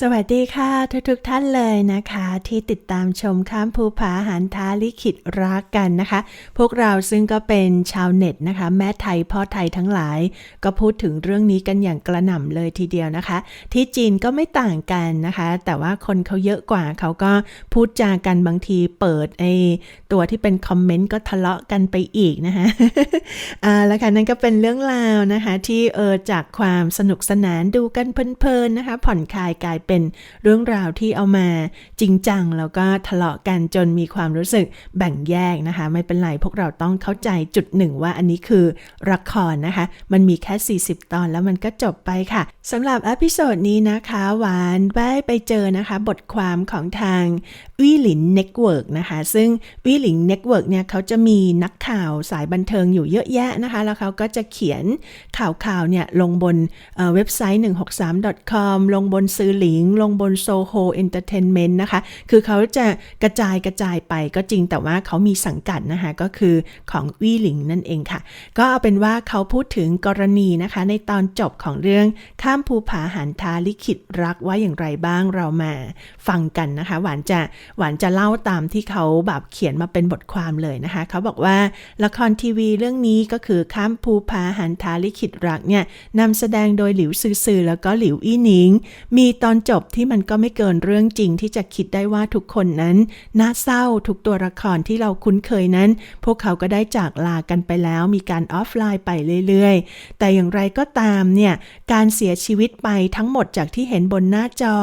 สวัสดีค่ะทุกทุกท่านเลยนะคะ ที่ติดตามชมข้ามภูผาหันท้าลิขิตรักกันนะคะ พวกเราซึ่งก็เป็นชาวเน็ตนะคะ แม่ไทยพ่อไทยทั้งหลาย ก็พูดถึงเรื่องนี้กันอย่างกระหน่ำเลยทีเดียวนะคะ ที่จีนก็ไม่ต่างกันนะคะ แต่ว่าคนเขาเยอะกว่าเขาก็พูดจากันบางทีเปิดไอตัวที่เป็นคอมเมนต์ก็ทะเลาะกันไปอีกนะคะอ่าแล้วค่ะนั่นก็เป็นเรื่องราวนะคะ ที่เออจากความสนุกสนานดูกันเพลินๆนะคะ ผ่อนคลายกายเป็นเรื่องราวที่เอามาจริงจังแล้วก็ทะเลาะกันจนมีความรู้สึกแบ่งแยกนะคะ ไม่เป็นไรพวกเราต้องเข้าใจจุดหนึ่งว่าอันนี้คือละครนะคะ มันมีแค่ 40 ตอนแล้วมันก็จบไปค่ะสำหรับอพิโซดนี้นะคะหวานได้ไปเจอนะคะ บทความของทางวิหลินเน็ตเวิร์กนะคะ ซึ่งวิหลินเน็ตเวิร์กเนี่ยเขาจะมีนักข่าวสายบันเทิงอยู่เยอะแยะนะคะ แล้วเขาก็จะเขียนข่าวข่าวๆเนี่ยลงบนเเว็บไซต์ 163.com ลงบนซื้อหลิงลงบน Soho Entertainment นะคะ คือเขาจะกระจายกระจายไปก็จริงแต่ว่าเขามีสังกัดนะคะ ก็คือของวีหลิงนั่นเองค่ะ ก็เอาเป็นว่าเขาพูดถึงกรณีนะคะ ในตอนจบของเรื่องข้ามภูผาหันทาลิขิตรักว่าอย่างไรบ้างเรามาฟังกันนะคะ หวานจะหวานจะเล่าตามที่เขาแบบเขียนมาเป็นบทความเลยนะคะ เขาบอกว่าละครทีวีเรื่องนี้ก็คือข้ามภูผาหันทาลิขิตรักเนี่ยนำแสดงโดยหลิวซือซือแล้วก็หลิวอี้หนิง มีตอนจบที่มันก็ไม่เกินเรื่องจริงที่จะคิดได้ว่าทุกคนนั้นน่าเศร้าทุกตัวละครที่เราคุ้นเคยนั้น พวกเขาก็ได้จากลากันไปแล้ว มีการออฟไลน์ไปเรื่อยๆ แต่อย่างไรก็ตามเนี่ยการเสียชีวิตไปทั้งหมดจากที่เห็นบนหน้าจอ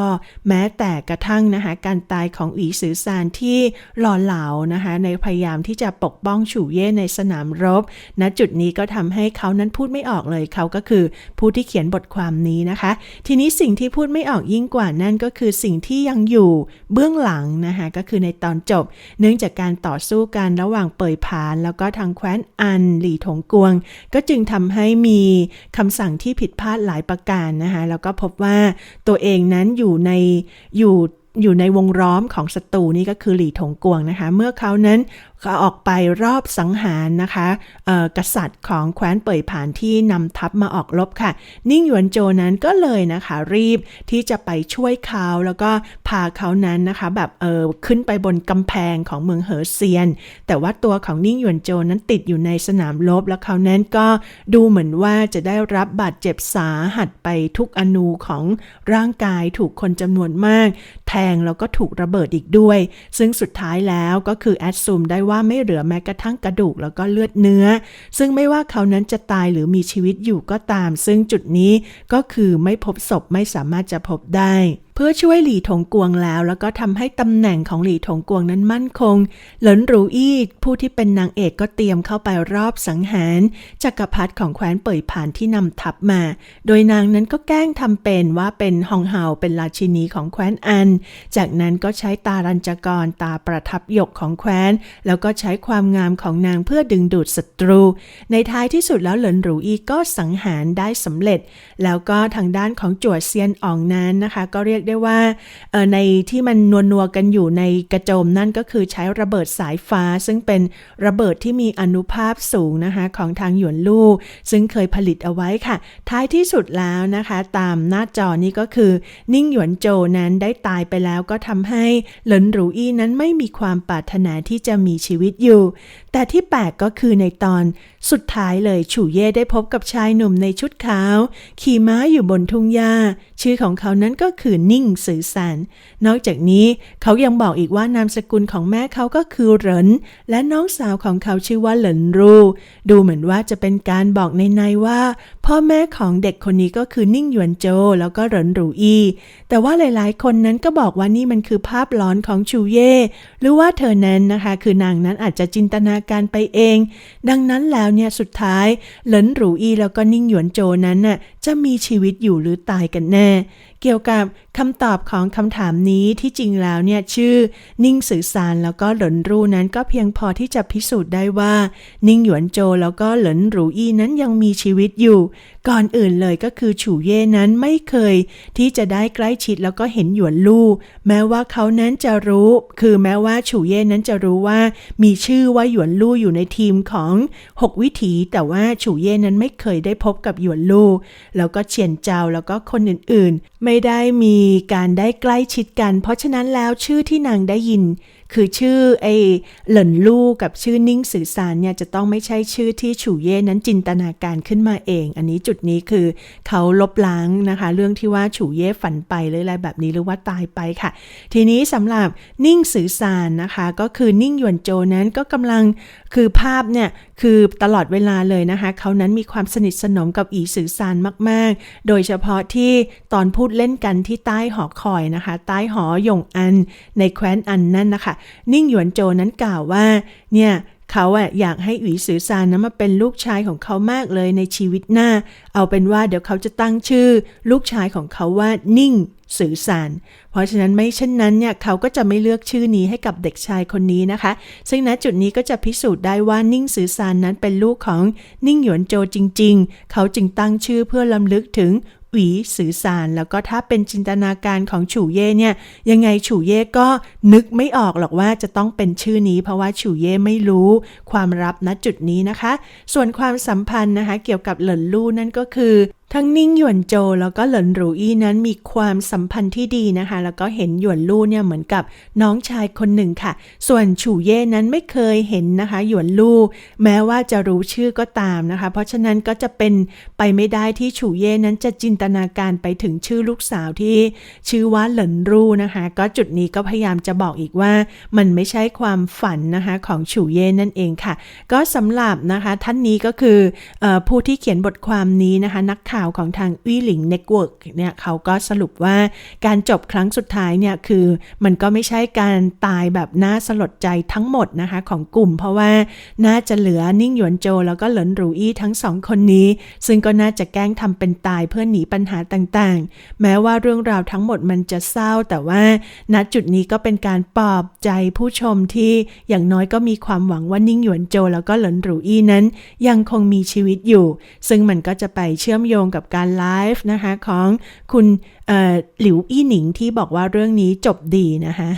แม้แต่กระทั่งนะคะการตายของอีสือซานที่หล่อเหลานะคะในพยายามที่จะปกป้องฉูเย่ในสนามรบณจุดนี้ก็ทำให้เขานั้นพูดไม่ออกเลยเขาก็คือผู้ที่เขียนบทความนี้นะคะ ทีนี้สิ่งที่พูดไม่ออกยิ่งกว่านั่นก็คือสิ่งที่ยังอยู่เบื้องหลังนะคะก็คือในตอนจบ เนื่องจากการต่อสู้กันระหว่างเปยผาน แล้วก็ทางแคว้นอันหลี่ถงกวง ก็จึงทำให้มีคำสั่งที่ผิดพลาดหลายประการนะคะแล้วก็พบว่าตัวเองนั้นอยู่ในอยู่อยู่ในวงล้อมของศัตรูนี่ก็คือหลี่ถงกวงนะคะ เมื่อเขานั้น ออกไปรอบสังหารนะคะกษัตริย์ของแคว้นเป่ยผ่านที่นำทัพมาออกรบค่ะ นิ่งหยวนโจนั้นก็เลยนะคะรีบที่จะไปช่วยเขาแล้วก็พาเขานั้นนะคะแบบเออขึ้นไปบนกำแพงของเมืองเหอเซียน แต่ว่าตัวของนิ่งหยวนโจนั้นติดอยู่ในสนามรบแล้วเขานั้นก็ดูเหมือนว่าจะได้รับบาดเจ็บสาหัสไปทุกอนูของร่างกายถูกคนจำนวนมาก แทงแล้วก็ถูกระเบิดอีกด้วย ซึ่งสุดท้ายแล้วก็คือแอดซูมได้ว่าาไม่เหลือแม้กระทั่งกระดูกแล้วก็เลือดเนื้อ ซึ่งไม่ว่าเขานั้นจะตายหรือมีชีวิตอยู่ก็ตาม ซึ่งจุดนี้ก็คือไม่พบศพไม่สามารถจะพบได้ เพื่อช่วยหลี่ถงกวงแล้ว แล้วก็ทำให้ตำแหน่งของหลี่ถงกวงนั้นมั่นคงเหลินรูอี้ผู้ที่เป็นนางเอกก็เตรียมเข้าไปรอบสังหารจักรพรรดิของแคว้นเป่ยผ่านที่นำทัพมา โดยนางนั้นก็แกล้งทำเป็นว่าเป็นฮองเฮาเป็นราชินีของแคว้นอัน จากนั้นก็ใช้ตารัญจกรตาประทับหยกของแคว้น แล้วก็ใช้ความงามของนางเพื่อดึงดูดศัตรู ในท้ายที่สุดแล้วเหลินรูอีก็สังหารได้สำเร็จ แล้วก็ทางด้านของจวดเซียนอ่องนั้นนะคะ ก็เรียกได้ว่าในที่มันนัวนัวๆกันอยู่ในกระโจมนั่นก็คือใช้ระเบิดสายฟ้า ซึ่งเป็นระเบิดที่มีอนุภาพสูงนะคะของทางหยวนลู่ซึ่งเคยผลิตเอาไว้ค่ะ ท้ายที่สุดแล้วนะคะ ตามหน้าจอนี้ก็คือ นิ่งหยวนโจนั้นได้ตายไปแล้วก็ทำให้หลินหรูอี้นั้นไม่มีความปรารถนาที่จะมีชีวิตอยู่ แต่ที่แปลกก็คือในตอนสุดท้ายเลยฉู่เย่ได้พบกับชายหนุ่มในชุดขาว ขี่ม้าอยู่บนทุ่งหญ้า ชื่อของเขานั้นก็คือนิ่งสือสานนอกจากนี้เขายังบอกอีกว่านามสกุลของแม่เขาก็คือเหริน และน้องสาวของเขาชื่อว่าเหลินรูดูเหมือนว่าจะเป็นการบอกในในว่า พ่อแม่ของเด็กคนนี้ก็คือนิ่งหยวนโจ แล้วก็เหรินรูอีแต่ว่าหลาย ๆ คนนั้นก็บอกว่านี่มันคือภาพหลอนของชูเย่หรือว่าเธอนั้นนะคะ คือนางนั้นอาจจะจินตนาการไปเอง ดังนั้นแล้วเนี่ยสุดท้ายเหลินรูอีแล้วก็นิ่งหยวนโจนั้นน่ะ จะมีชีวิตอยู่หรือตายกันแน่ เกี่ยวกับคำตอบของคำถามนี้ที่จริงแล้วเนี่ยชื่อ นิ่งสื่อสารแล้วก็หลินรูนั้นก็เพียงพอที่จะพิสูจน์ได้ว่า นิ่งหยวนโจแล้วก็หลินหรูอี้นั้นยังมีชีวิตอยู่ ก่อนอื่นเลยก็คือฉูเย่นั้นไม่เคย ที่จะได้ใกล้ชิดแล้วก็เห็นหยวนลู่แม้ว่าเขานั้นจะรู้ คือแม้ว่าฉูเย่นั้นจะรู้ว่า มีชื่อว่าหยวนลู่อยู่ในทีมของ 6 วิถี แต่ว่าฉูเย่นั้นไม่เคยได้พบกับหยวนลู่แล้วก็เฉียนเจ้าแล้วก็คนอื่นๆ ไม่ได้มีการได้ใกล้ชิดกัน เพราะฉะนั้นแล้วชื่อที่นางได้ยิน คือชื่อไอ้เหลินลู่กับชื่อนิ่งสื่อสารเนี่ยจะต้องไม่ใช่ชื่อที่ฉูเย่นั้นจินตนาการขึ้นมาเอง อันนี้จุดนี้คือเขาลบล้างนะคะ เรื่องที่ว่าฉูเย่ฝันไปหรืออะไรแบบนี้หรือว่าตายไปค่ะ ทีนี้สำหรับนิ่งสื่อสารนะคะ ก็คือนิ่งหยวนโจนั้นก็กำลังคือภาพเนี่ยคือตลอดเวลาเลยนะคะ เขานั้นมีความสนิทสนมกับอีสื่อสารมาก ๆ โดยเฉพาะที่ตอนพูดเล่นกันที่ใต้หอคอยนะคะ ใต้หอหยงอันในแคว้นอันนั่นนะคะนิ่งหยวนโจนั้นกล่าวว่า เนี่ยเขาอะอยากให้อุ๋ยสือซานนั้นมาเป็นลูกชายของเขามากเลยในชีวิตหน้า เอาเป็นว่าเดี๋ยวเขาจะตั้งชื่อ ลูกชายของเขาว่านิ่งสือสาร เพราะฉะนั้นไม่เช่นนั้นเนี่ยเขาก็จะไม่เลือกชื่อนี้ให้กับเด็กชายคนนี้นะคะ ซึ่งณจุดนี้ก็จะพิสูจน์ได้ว่านิ่งสือสารนั้นเป็นลูกของนิ่งหยวนโจจริง ๆ เขาจึงตั้งชื่อเพื่อลำลึกถึง หวีสื่อสารแล้วก็ถ้าเป็นจินตนาการของฉูเย่เนี่ยยังไงฉูเย่ก็นึกไม่ออกหรอกว่าจะต้องเป็นชื่อนี้ เพราะว่าฉูเย่ไม่รู้ความลับณจุดนี้นะคะ ส่วนความสัมพันธ์นะคะ เกี่ยวกับเหลินลู่นั่นก็คือ ทั้งนิ่งหยวนโจแล้วก็เหลินหรูอี้นั้นมีความสัมพันธ์ที่ดีนะคะ แล้วก็เห็นหยวนลู่เนี่ยเหมือนกับน้องชายคนหนึ่งค่ะ ส่วนฉูเย่นั้นไม่เคยเห็นนะคะ หยวนลู่แม้ว่าจะรู้ชื่อก็ตามนะคะ เพราะฉะนั้นก็จะเป็นไปไม่ได้ที่ฉูเย่นั้นจะจินตนาการไปถึงชื่อลูกสาวที่ ชื่อว่าเหลินรู่นะคะ ก็จุดนี้ก็พยายามจะบอกอีกว่า มันไม่ใช่ความฝันนะคะของฉูเย่นั่นเองค่ะ ก็สำหรับนะคะท่านนี้ก็คือออผู้ที่เขียนบทความนี้นะคะนักข่าวของทางวี่หลิงเน็ตเวิร์กเนี่ยเขาก็สรุปว่าการจบครั้งสุดท้ายเนี่ยคือมันก็ไม่ใช่การตายแบบน่าสลดใจทั้งหมดนะคะของกลุ่ม เพราะว่าน่าจะเหลือนิ่งหยวนโจแล้วก็เหลินรูอี้ทั้งสองคนนี้ ซึ่งก็น่าจะแกล้งทำเป็นตายเพื่อหนีปัญหาต่างๆ แม้ว่าเรื่องราวทั้งหมดมันจะเศร้าแต่ว่าณจุดนี้ก็เป็นการปลอบใจผู้ชมที่อย่างน้อยก็มีความหวังว่านิ่งหยวนโจแล้วก็เหลินรูอี้นั้น ยังคงมีชีวิตอยู่ ซึ่งมันก็จะไปเชื่อมโยงกับการไลฟ์นะคะของคุณหลิวอี้หนิงที่บอกว่าเรื่องนี้จบดีนะคะ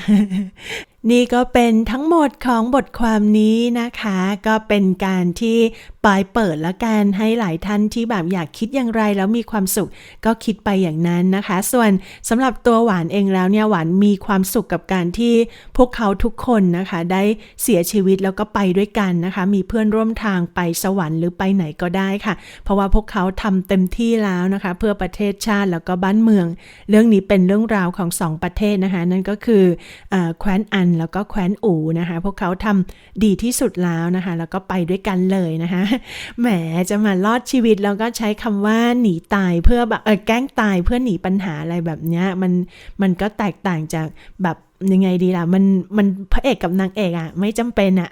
นี่ก็เป็นทั้งหมดของบทความนี้นะคะ ก็เป็นการที่ปลายเปิดและการให้หลายท่านที่แบบอยากคิดอย่างไรแล้วมีความสุขก็คิดไปอย่างนั้นนะคะ ส่วนสำหรับตัวหวานเองแล้วเนี่ยหวานมีความสุขกับการที่พวกเขาทุกคนนะคะ ได้เสียชีวิตแล้วก็ไปด้วยกันนะคะ มีเพื่อนร่วมทางไปสวรรค์หรือไปไหนก็ได้ค่ะ เพราะว่าพวกเขาทำเต็มที่แล้วนะคะ เพื่อประเทศชาติแล้วก็บ้านเมือง เรื่องนี้เป็นเรื่องราวของสองประเทศนะคะนั่นก็คือแคว้นอันแล้วก็แคว้นอูนะคะ พวกเขาทำดีที่สุดแล้วนะคะ แล้วก็ไปด้วยกันเลยนะคะ แหมจะมารอดชีวิตแล้วก็ใช้คำว่าหนีตายเพื่อแบบเออแกล้งตายเพื่อหนีปัญหาอะไรแบบเนี้ยมันมันก็แตกต่างจากแบบ ยังไงดีล่ะ มันมันพระเอกกับนางเอกอะไม่จำเป็นอะ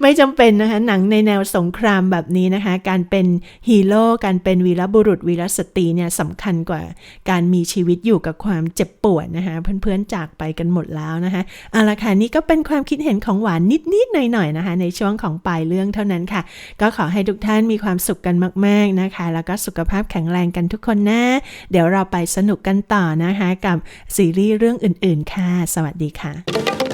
ไม่จำเป็นนะคะ หนังในแนวสงครามแบบนี้นะคะ การเป็นฮีโร่การเป็นวีรบุรุษวีรสตรีเนี่ยสำคัญกว่าการมีชีวิตอยู่กับความเจ็บปวดนะคะ เพื่อนๆจากไปกันหมดแล้วนะคะเอาละค่ะนี่ก็เป็นความคิดเห็นของหวานนิดๆหน่อยๆนะคะ ในช่วงของปลายเรื่องเท่านั้นค่ะ ก็ขอให้ทุกท่านมีความสุขกันมาก ๆนะคะ แล้วก็สุขภาพแข็งแรงกันทุกคนนะ เดี๋ยวเราไปสนุกกันต่อนะคะ กับซีรีส์เรื่องอื่น ๆค่ะสวัสดีค่ะ